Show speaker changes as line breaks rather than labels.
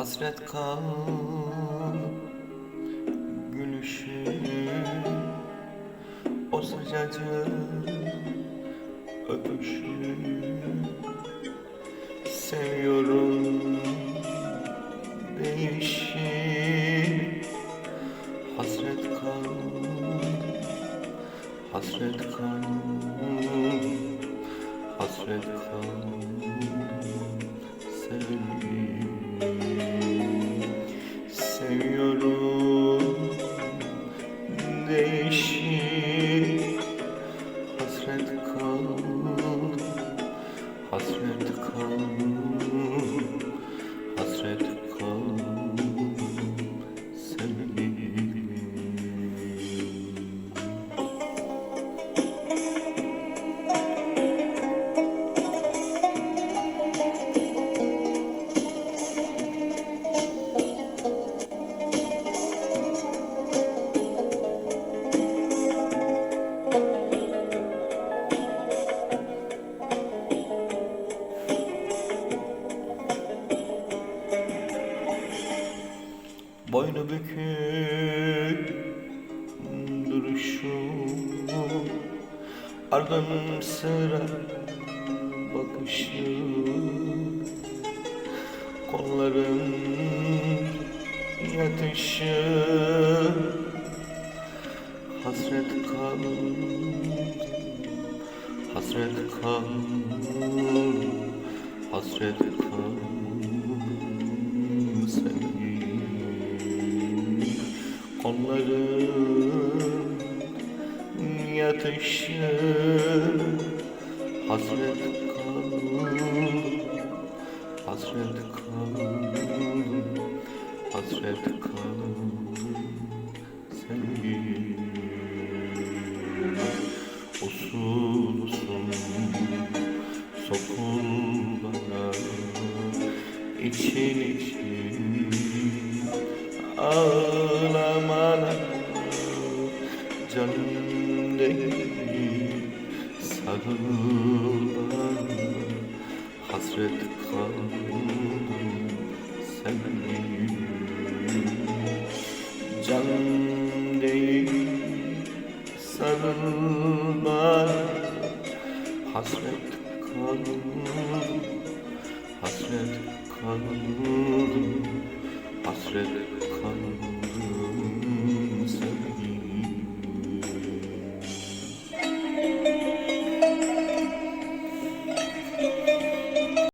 Hasret kal gülüşü O sıcacık öpüşü. Seviyorum değişir Hasret kal Hasret kal Hasret kal Sevgilim Değişir. Hasret kal Hasret kal Hasret kal Sevgilim Boynu bükük duruşum Ardın sıra bakışı Kolların yatışı Hasret kal Hasret kal Hasret kal Kolların yatışı Hasret kal Hasret kal Hasret kal Sevgilim Usul usul Sokul bana için için. Ağlamana Canım değil Sarıl bana Hasret kaldım Sevgilim Canım değil Sarıl bana Hasret kaldım Hasret kaldım Hasret kaldım